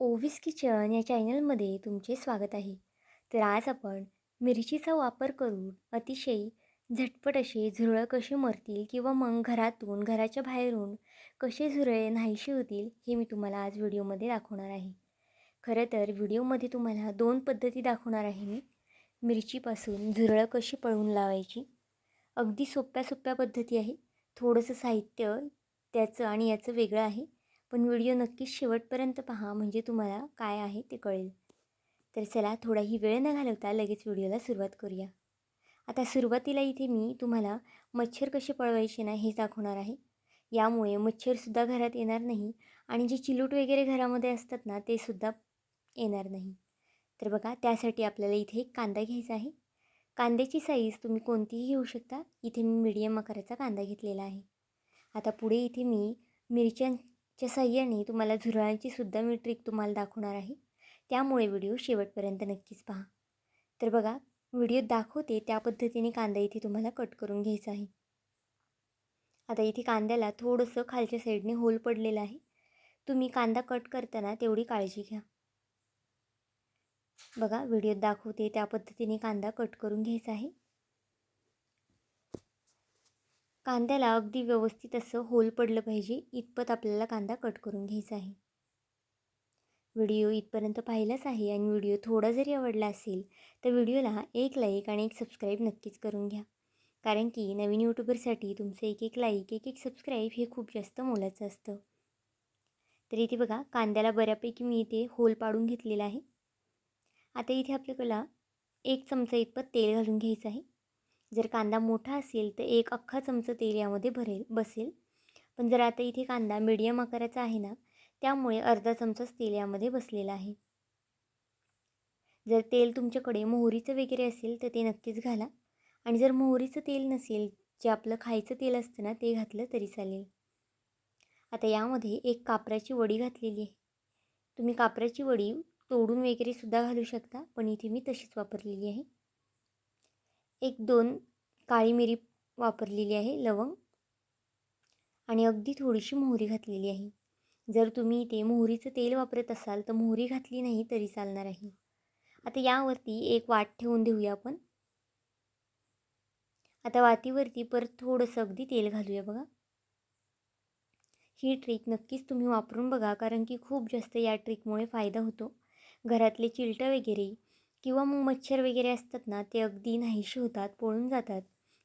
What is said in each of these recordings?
Ovis kitchen या चॅनलमध्ये तुमचे स्वागत आहे. तर आज आपण मिरचीचा वापर करून अतिशय झटपट असे झुरळ कसे मरतील किंवा मग घरातून घराच्या बाहेरून कसे झुरळे नाहीशी होतील हे मी तुम्हाला आज व्हिडिओमध्ये दाखवणार आहे. खरं तर व्हिडिओमध्ये तुम्हाला दोन पद्धती दाखवणार आहे मी. मिरचीपासून झुरळं कशी पळवून लावायची? अगदी सोप्या सोप्या पद्धती आहे. थोडंसं साहित्य त्याचं आणि याचं वेगळं आहे. पण व्हिडिओ नक्कीच शेवटपर्यंत पहा म्हणजे तुम्हाला काय आहे ते कळेल. तर चला थोडाही वेळ न घालवता लगेच व्हिडिओला सुरुवात करूया. आता सुरुवातीला इथे मी तुम्हाला मच्छर कसे पळवायचे ना हे दाखवणार आहे. यामुळे मच्छरसुद्धा घरात येणार नाही आणि जे चिलूट वगैरे घरामध्ये असतात ना ते सुद्धा येणार नाही. तर बघा त्यासाठी आपल्याला इथे एक कांदा घ्यायचा आहे. कांद्याची साईज तुम्ही कोणतीही घेऊ शकता. इथे मी मीडियम आकाराचा कांदा घेतलेला आहे. आता पुढे इथे मी च्या साह्याने तुम्हाला झुरळांची सुद्धा मी ट्रिक तुम्हाला दाखवणार आहे. त्यामुळे व्हिडिओ शेवटपर्यंत नक्कीच पहा. तर बघा व्हिडिओ दाखवते त्या पद्धतीने कांदा इथे तुम्हाला कट करून घ्यायचा आहे. आता इथे कांद्याला थोडंसं खालच्या साईडने होल पडलेलं आहे. तुम्ही कांदा कट करताना तेवढी काळजी घ्या. बघा व्हिडिओत दाखवते त्या पद्धतीने कांदा कट करून घ्यायचा आहे. कांद्याला अगदी व्यवस्थित असं होल पडलं पाहिजे इतपत आपल्याला कांदा कट करून घ्यायचा आहे. व्हिडिओ इथपर्यंत पाहिलाच आहे आणि व्हिडिओ थोडा जरी आवडला असेल तर व्हिडिओला एक लाईक आणि एक सबस्क्राईब नक्कीच करून घ्या. कारण की नवीन यूट्यूबरसाठी तुमचं एक एक लाईक एक एक सबस्क्राईब हे खूप जास्त मोलाचं असतं. तर इथे बघा कांद्याला बऱ्यापैकी मी इथे होल पाडून घेतलेला आहे. आता इथे आपल्याला एक चमचा इतपत तेल घालून घ्यायचं आहे. जर कांदा मोठा असेल तर एक अख्खा चमचा तेल यामध्ये भरेल बसेल. पण जर आता इथे कांदा मीडियम आकाराचा आहे ना त्यामुळे अर्धा चमचाच तेल यामध्ये बसलेला आहे. जर तेल तुमच्याकडे मोहरीचं वगैरे असेल तर ते नक्कीच घाला. आणि जर मोहरीचं तेल नसेल जे आपलं खायचं तेल असतं ना ते घातलं तरी चालेल. आता यामध्ये एक कापराची वडी घातलेली आहे. तुम्ही कापराची वडी तोडून वगैरे सुद्धा घालू शकता पण इथे मी तशीच वापरलेली आहे. एक दोन काळी मिरी वापरलेली आहे लवंग. आणि अगदी थोडीशी मोहरी घातलेली आहे. जर तुम्ही इथे मोहरीचं तेल वापरत असाल तर मोहरी घातली नाही तरी चालणार आहे. आता यावरती एक वाट ठेवून देऊया आपण. आता वातीवरती परत थोडंसं अगदी तेल घालूया बघा. ही ट्रिक नक्कीच तुम्ही वापरून बघा कारण की खूप जास्त या ट्रिकमुळे फायदा होतो. घरातले चिलटं वगैरे किंवा मग मच्छर वगैरे असतात ना ते अगदी नाहीशी होतात पळून जातात.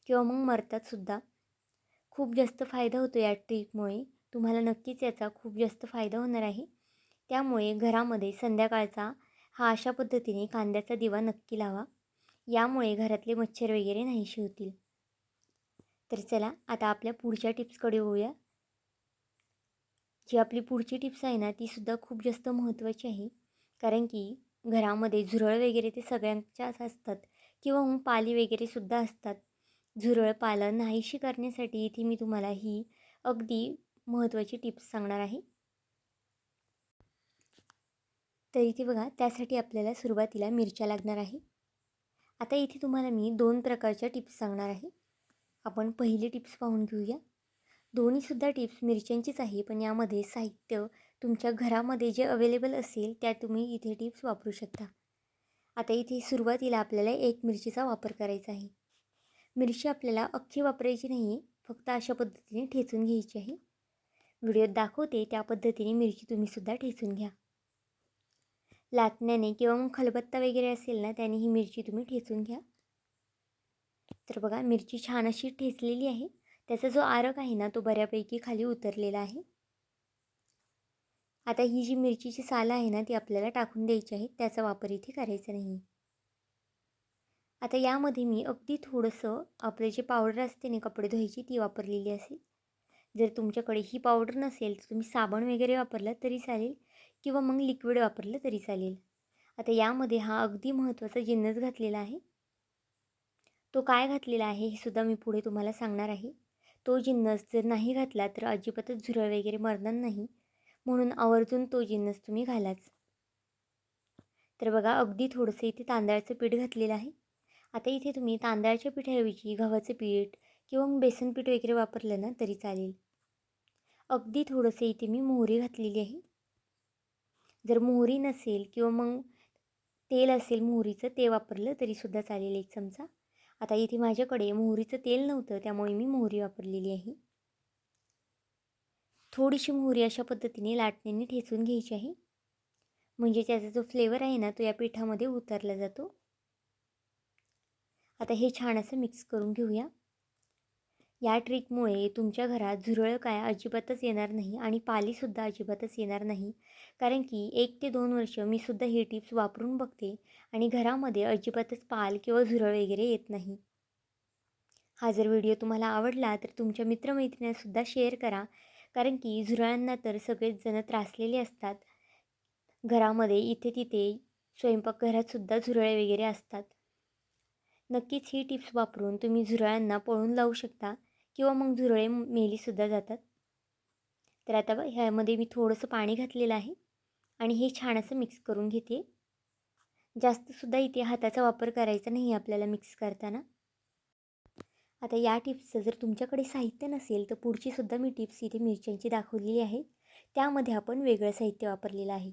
किंवा मग मरतात सुद्धा. खूप जास्त फायदा होतो या ट्रीपमुळे. तुम्हाला नक्कीच याचा खूप जास्त फायदा होणार आहे. त्यामुळे घरामध्ये संध्याकाळचा हा अशा पद्धतीने कांद्याचा दिवा नक्की लावा. यामुळे घरातले मच्छर वगैरे नाहीशी होतील. तर चला आता आपल्या पुढच्या टिप्सकडे होऊया जी आपली पुढची टिप्स आहे ना तीसुद्धा खूप जास्त महत्त्वाची आहे. कारण की घरामध्ये झुरळ वगैरे ते सगळ्यांच्याच असतात किंवा मग पाली वगैरे सुद्धा असतात. झुरळ पालन नाहीशी करण्यासाठी इथे मी तुम्हाला ही अगदी महत्त्वाची टिप्स सांगणार आहे. तर इथे बघा त्यासाठी आपल्याला सुरुवातीला मिरच्या लागणार आहे. आता इथे तुम्हाला मी दोन प्रकारच्या टिप्स सांगणार आहे. आपण पहिली टिप्स पाहून घेऊया. दोन्हीसुद्धा टिप्स मिरच्यांचीच आहे पण यामध्ये साहित्य तुमच्या घरामध्ये जे अवेलेबल असेल त्या तुम्ही इथे टिप्स वापरू शकता. आता इथे सुरुवातीला आपल्याला एक मिरचीचा वापर करायचा आहे. मिरची आपल्याला अख्खी वापरायची नाही फक्त अशा पद्धतीने ठेचून घ्यायची आहे. व्हिडिओत दाखवते त्या पद्धतीने मिरची तुम्हीसुद्धा ठेचून घ्या. लाटण्याने किंवा मग खलबत्ता वगैरे असेल ना त्याने ही मिरची तुम्ही ठेचून घ्या. तर बघा मिरची छान अशी ठेचलेली आहे. त्याचा जो आरक आहे ना तो बऱ्यापैकी खाली उतरलेला आहे. आता ही जी मिरचीची सालं आहे ना ती आपल्याला टाकून द्यायची आहे. त्याचा वापर इथे करायचा नाही. आता यामध्ये मी अगदी थोडंसं आपले जे पावडर असते ना कपडे धुवायची ती वापरलेली असेल. जर तुमच्याकडे ही पावडर नसेल तर तुम्ही साबण वगैरे वापरलं तरी चालेल किंवा मग लिक्विड वापरलं तरी चालेल. आता यामध्ये हा अगदी महत्त्वाचा जिन्नस घातलेला आहे. तो काय घातलेला आहे हे सुद्धा मी पुढे तुम्हाला सांगणार आहे. तो जिन्नस जर नाही घातला तर अजिबातच झुरळ वगैरे मरणार नाही. म्हणून आवर्जून तो जिन्नस तुम्ही घालाच. तर बघा अगदी थोडंसं इथे तांदळाचं पीठ घातलेलं आहे. आता इथे तुम्ही तांदळाच्या पिठाऐवजी गव्हाचं पीठ किंवा बेसन पीठ वगैरे वापरलं ना तरी चालेल. अगदी थोडंसं इथे मी मोहरी घातलेली आहे. जर मोहरी नसेल किंवा मग तेल असेल मोहरीचं ते वापरलं तरीसुद्धा चालेल एक चमचा. आता इथे माझ्याकडे मोहरीचं तेल नव्हतं त्यामुळे मी मोहरी वापरलेली आहे. थोडीशी मोहरी अशा पद्धतीने लाटण्याने ठेचून घ्यायची आहे. म्हणजे त्याचा जो फ्लेवर आहे ना तो या पिठामध्ये उतरला जातो. आता हे छान असं मिक्स करून घेऊया. या ट्रिकमुळे तुमच्या घरात झुरळ काय अजिबातच येणार नाही आणि पालीसुद्धा अजिबातच येणार नाही. कारण की एक ते दोन वर्ष मी सुद्धा ही टिप्स वापरून बघते आणि घरामध्ये अजिबातच पाल किंवा झुरळ वगैरे येत नाही. हा जर व्हिडिओ तुम्हाला आवडला तर तुमच्या मित्रमैत्रिणींसुद्धा शेअर करा. कारण की झुरळांना तर सगळेच जण त्रासलेले असतात. घरामध्ये इथे तिथे स्वयंपाकघरातसुद्धा झुरळे वगैरे असतात. नक्कीच ही टिप्स वापरून तुम्ही झुरळांना पळून लावू शकता किंवा मग झुरळे मेलीसुद्धा जातात. तर आता ह्यामध्ये मी थोडंसं पाणी घातलेलं आहे आणि हे छान असं मिक्स करून घेते. जास्तसुद्धा इथे हाताचा वापर करायचा नाही आपल्याला मिक्स करताना. आता या टिप्सचं जर तुमच्याकडे साहित्य नसेल तर पुढचीसुद्धा मी टिप्स इथे मिरच्यांची दाखवलेली आहे. त्यामध्ये आपण वेगळं साहित्य वापरलेलं आहे.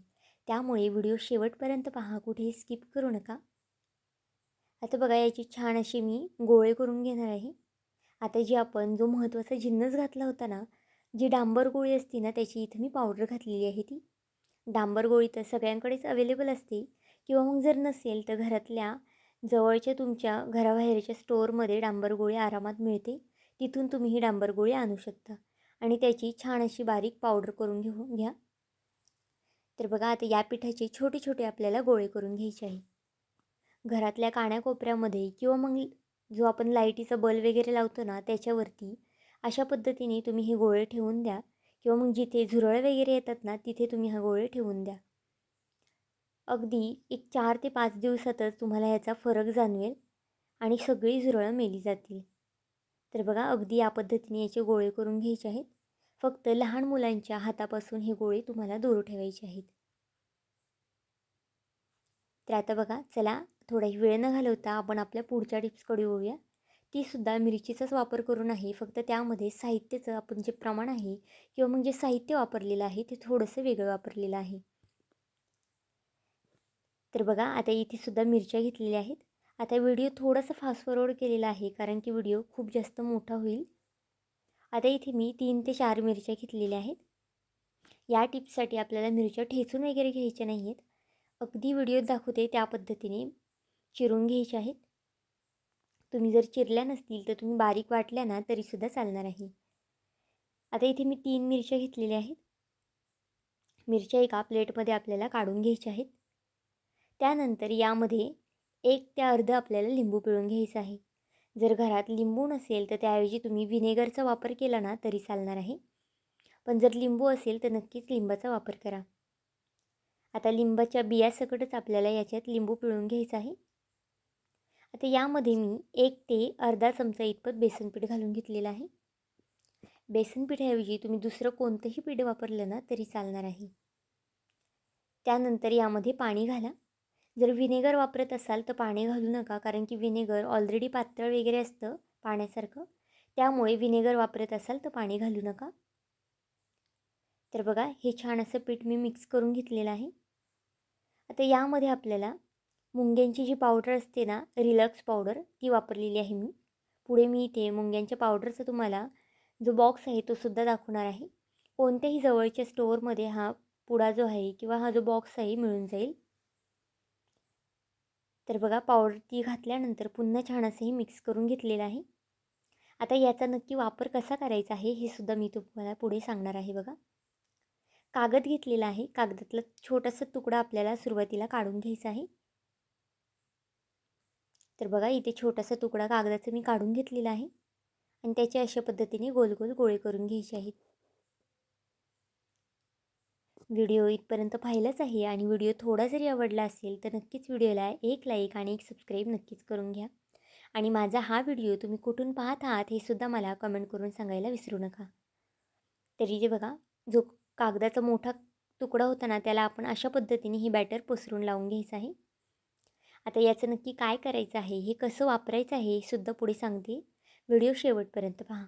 त्यामुळे व्हिडिओ शेवटपर्यंत पहा कुठेही स्किप करू नका. आता बघा याची छान अशी मी गोळे करून घेणार आहे. आता जी आपण जो महत्त्वाचा जिन्नस घातला होता ना जी डांबर गोळी असते ना त्याची इथं मी पावडर घातलेली आहे ती. डांबर गोळी तर सगळ्यांकडेच अवेलेबल असते. किंवा मग जर नसेल तर घरातल्या जवळच्या तुमच्या घराबाहेरच्या स्टोअरमध्ये डांबर गोळी आरामात मिळते. तिथून तुम्ही ही डांबर गोळी आणू शकता. आणि त्याची छान अशी बारीक पावडर करून घेऊन घ्या. तर बघा आता या पिठाचे छोटे छोटे आपल्याला गोळे करून घ्यायचे आहे. घरातल्या काण्याकोपऱ्यामध्ये किंवा मग जो आपण लाईटीचा बल वगैरे लावतो ना त्याच्यावरती अशा पद्धतीने तुम्ही हे गोळे ठेवून द्या. किंवा मग जिथे झुरळ वगैरे येतात ना तिथे तुम्ही हा गोळे ठेवून द्या. अगदी एक चार ते पाच दिवसातच तुम्हाला ह्याचा फरक जाणवेल आणि सगळी झुरळं मेली जातील. तर बघा अगदी या पद्धतीने याचे गोळे करून घ्यायचे आहेत. फक्त लहान मुलांच्या हातापासून हे गोळे तुम्हाला दूर ठेवायचे आहेत. तर आता बघा चला थोडाही वेळ न घालवता आपण आपल्या पुढच्या टिप्सकडे येऊया तीसुद्धा मिरचीचाच वापर करून आहे फक्त त्यामध्ये साहित्याचं आपण जे प्रमाण आहे किंवा मग जे साहित्य वापरलेलं आहे ते थोडंसं वेगळं वापरलेलं आहे. तर बघा आता इथेसुद्धा मिरच्या घेतलेल्या आहेत. आता व्हिडिओ थोडासा फास्ट फॉरवर्ड केलेला आहे कारण की व्हिडिओ खूप जास्त मोठा होईल. आता इथे मी तीन ते चार मिरच्या घेतलेल्या आहेत. या टिप्ससाठी आपल्याला मिरच्या ठेचून वगैरे घ्यायच्या नाही आहेत अगदी व्हिडिओत दाखवते त्या पद्धतीने चिरून घ्यायच्या आहेत. तुम्ही जर चिरल्या नसतील तर तुम्ही बारीक वाटल्या ना तरीसुद्धा चालणार आहे. आता इथे मी तीन मिरच्या घेतलेल्या आहेत. मिरच्या एका प्लेटमध्ये आपल्याला काढून घ्यायच्या आहेत. त्यानंतर यामध्ये एक ते अर्ध आपल्याला लिंबू पिळून घ्यायचं आहे. जर घरात लिंबू नसेल तर त्याऐवजी तुम्ही व्हिनेगरचा वापर केला ना तरी चालणार आहे. पण जर लिंबू असेल तर नक्कीच लिंबाचा वापर करा. आता लिंबाच्या बियासकटच आपल्याला याच्यात लिंबू पिळून घ्यायचं आहे. आता यामध्ये मी एक ते अर्धा चमचा इतपत बेसनपीठ घालून घेतलेलं आहे. बेसनपीठाऐवजी तुम्ही दुसरं कोणतंही पीठ वापरलं ना तरी चालणार आहे. त्यानंतर यामध्ये पाणी घाला. जर व्हिनेगर वापरत असाल तर पाणी घालू नका कारण की व्हिनेगर ऑलरेडी पातळ वगैरे असतं पाण्यासारखं. त्यामुळे व्हिनेगर वापरत असाल तर पाणी घालू नका. तर बघा हे छान असं पीठ मी मिक्स करून घेतलेलं आहे. आता यामध्ये आपल्याला मुंग्यांची जी पावडर असते ना रिलक्स पावडर ती वापरलेली आहे मी. पुढे मी इथे मुंग्यांच्या पावडरचा तुम्हाला जो बॉक्स आहे तो सुद्धा दाखवणार आहे. कोणत्याही जवळच्या स्टोअरमध्ये हा पुडा जो आहे किंवा हा जो बॉक्स आहे मिळून जाईल. तर बघा पावडर ती घातल्यानंतर पुन्हा छान असंही मिक्स करून घेतलेलं आहे. आता याचा नक्की वापर कसा करायचा आहे हे सुद्धा मी तुम्हाला पुढे सांगणार आहे बघा. कागद घेतलेला आहे. कागदातला छोटासा तुकडा आपल्याला सुरुवातीला काढून घ्यायचा आहे. तर बघा इथे छोटासा तुकडा कागदाचा मी काढून घेतलेला आहे. आणि त्याचे अशा पद्धतीने गोल गोल गोळे करून घ्यायचे आहेत. व्हिडिओ इथपर्यंत पाहिलाच आहे आणि व्हिडिओ थोडा जरी आवडला असेल तर नक्कीच व्हिडिओला एक लाईक आणि एक सबस्क्राईब नक्कीच करून घ्या. आणि माझा हा व्हिडिओ तुम्ही कुठून पाहत आहात हे सुद्धा मला कमेंट करून सांगायला विसरू नका. तरी जे बघा जो कागदाचा मोठा तुकडा होता ना त्याला आपण अशा पद्धतीने हे बॅटर पसरून लावून घ्यायचं आहे. आता याचं नक्की काय करायचं आहे हे कसं वापरायचं आहे हे सुद्धा पुढे सांगते. व्हिडिओ शेवटपर्यंत पहा.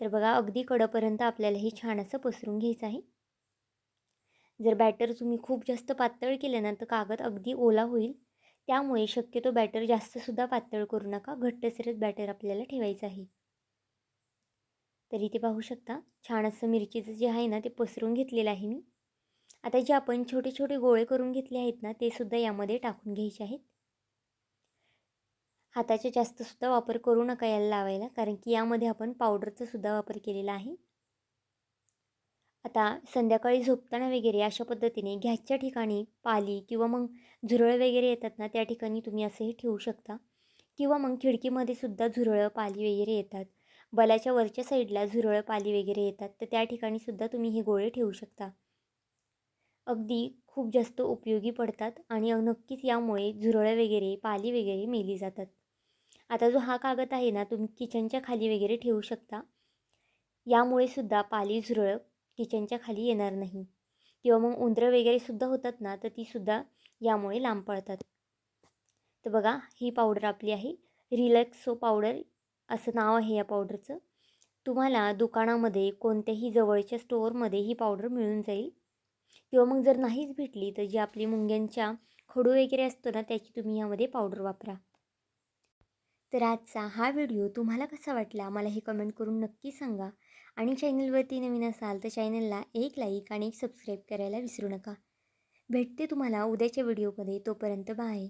तर बघा अगदी कडपर्यंत आपल्याला हे छान असं पसरून घ्यायचं आहे. जर बॅटर तुम्ही खूप जास्त पातळ केलं ना तर कागद अगदी ओला होईल. त्यामुळे शक्यतो बॅटर जास्तसुद्धा पातळ करू नका. घट्टसरच बॅटर आपल्याला ठेवायचं आहे. तर इथे पाहू शकता छान असं मिरचीचं जे आहे ना ते पसरून घेतलेलं आहे मी. आता जे आपण छोटे छोटे गोळे करून घेतले आहेत ना ते सुद्धा यामध्ये टाकून घ्यायचे आहेत. हाताचा जास्तसुद्धा वापर करू नका याला लावायला कारण की यामध्ये आपण पावडरचा सुद्धा वापर केलेला आहे. आता संध्याकाळी झोपताना वगैरे अशा पद्धतीने घ्यासच्या ठिकाणी पाली किंवा मग झुरळ वगैरे येतात ना त्या ठिकाणी तुम्ही असंही ठेवू शकता. किंवा मग खिडकीमध्ये सुद्धा झुरळं पाली वगैरे येतात. बलाच्या वरच्या साईडला झुरळ पाली वगैरे येतात तर त्या ठिकाणी सुद्धा तुम्ही हे गोळे ठेवू शकता. अगदी खूप जास्त उपयोगी पडतात आणि नक्कीच यामुळे झुरळं वगैरे पाली वगैरे मेली जातात. आता जो हा कागद आहे ना तुम्ही किचनच्या खाली वगैरे ठेवू शकता. यामुळे सुद्धा पाली झुरळ किचनच्या खाली येणार नाही. किंवा मग उंदरं वगैरे सुद्धा होतात ना तर तीसुद्धा यामुळे लांब पडतात तर बघा ही पावडर आपली आहे. रिलॅक्सो पावडर असं नाव आहे या पावडरचं तुम्हाला दुकानामध्ये कोणत्याही जवळच्या स्टोअरमध्ये ही पावडर मिळून जाईल. किंवा मग जर नाहीच भेटली तर जी आपली मुंग्यांच्या खडू वगैरे असतो ना त्याची तुम्ही यामध्ये पावडर वापरा. तर आजचा हा व्हिडिओ तुम्हाला कसा वाटला मला हे कमेंट करून नक्की सांगा. आणि चॅनलवरती नवीन असाल तर चॅनलला एक लाईक आणि एक सबस्क्राईब करायला विसरू नका. भेटते तुम्हाला उद्याच्या व्हिडिओमध्ये. तोपर्यंत बाय